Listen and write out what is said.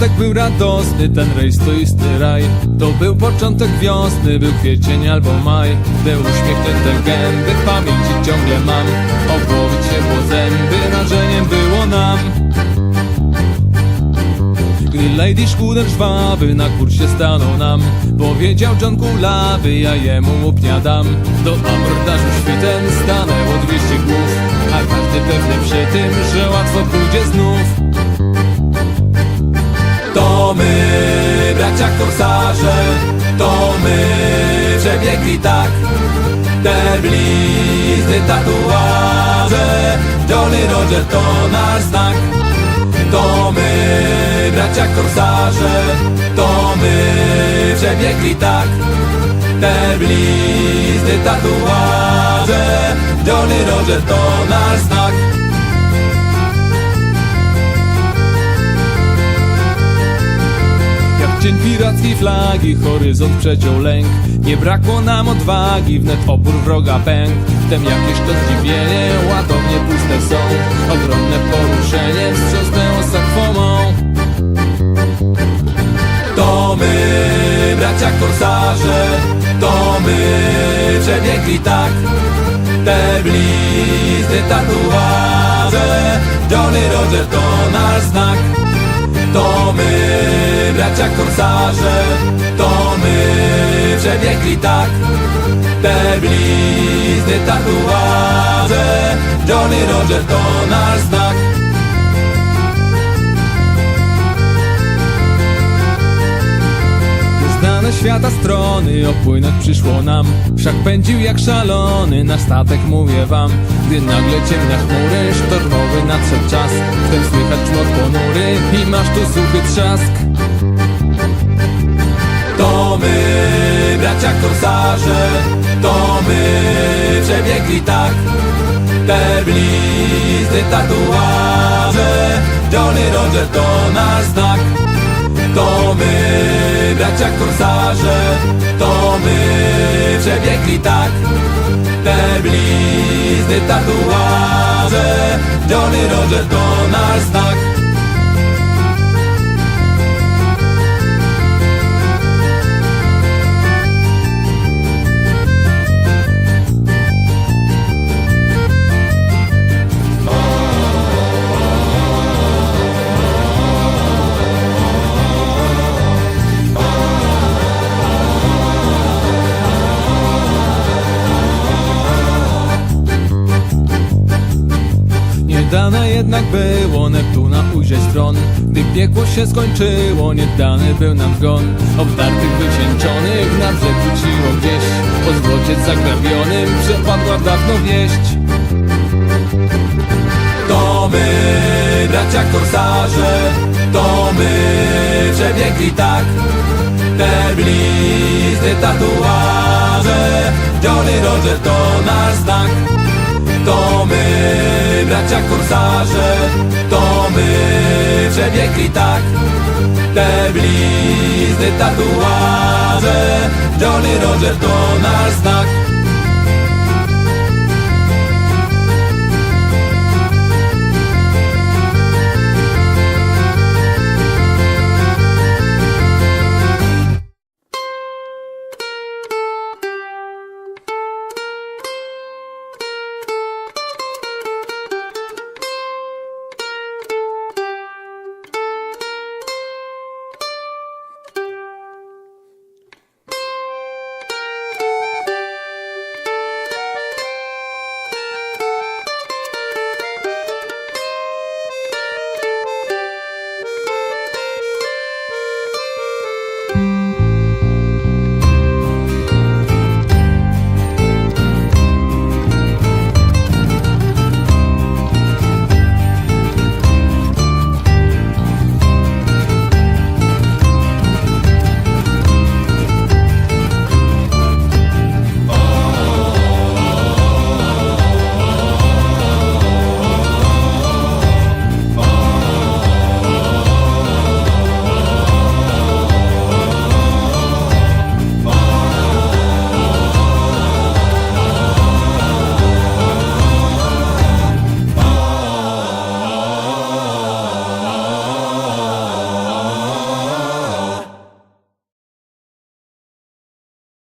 Początek był radosny, ten rejs to isty raj. To był początek wiosny, był kwiecień albo maj. Te uśmiechnięte gęby w pamięci ciągle mam O głowie ciepło zęby, marzeniem było nam. Gdy Lady Szkuder żwawy na kursie stanął nam Powiedział John Kulawy, ja jemu łupnia dam Do abordażu świtem stanęło 200 głów A każdy pewny przy tym, że łatwo pójdzie znów To my, bracia korsarze To my, przebiegli tak. Te blizny tatuaże Jolly Roger to nasz znak. To my, bracia korsarze, to my przebiegli tak. Te blizny tatuaże, Johnny Roger to nasz znak cień pirackiej flagi, horyzont przeciął lęk. Nie brakło nam odwagi, wnet opór wroga pękł Wtem jakieś to zdziwienie, ładownie puste są. Ogromne poruszenie wstrząsnęło sakwomą To my, bracia korsarze, to my przebiegli tak. Te blizny tatuaże, Johnny Roger to nasz znak to my, bracia korsarze, to my przebiegli tak. Te blizny tatuaże, Johnny Roger to nasz znak świata strony, opłynąć przyszło nam. Wszak pędził jak szalony, na statek mówię wam. Gdy nagle ciemne chmury, sztormowy nadszedł czas. Wtem słychać grzmot ponury i masz tu suchy trzask. To my, bracia korsarze, to my przebiegli tak. Te blizny tatuaże, Johnny Roger to nasz znak. To my, bracia korsarze, to my przebiegli tak. Te blizny tatuaże, Johnny Roger to nasz znak dane jednak było Neptuna ujrzeć tron. Gdy piekło się skończyło, nie dany był nam zgon Obdartych, wycieńczonych na brzeg wróciło gdzieś Po złocie zagrabionym przepadła dawno wieść. To my, bracia korsarze, to my przebiegli tak. Te blizny tatuaże, Johnny Roger to nasz znak korsarze, to my przebiegli tak. Te blizny tatuaże, Johnny Roger to nasz znak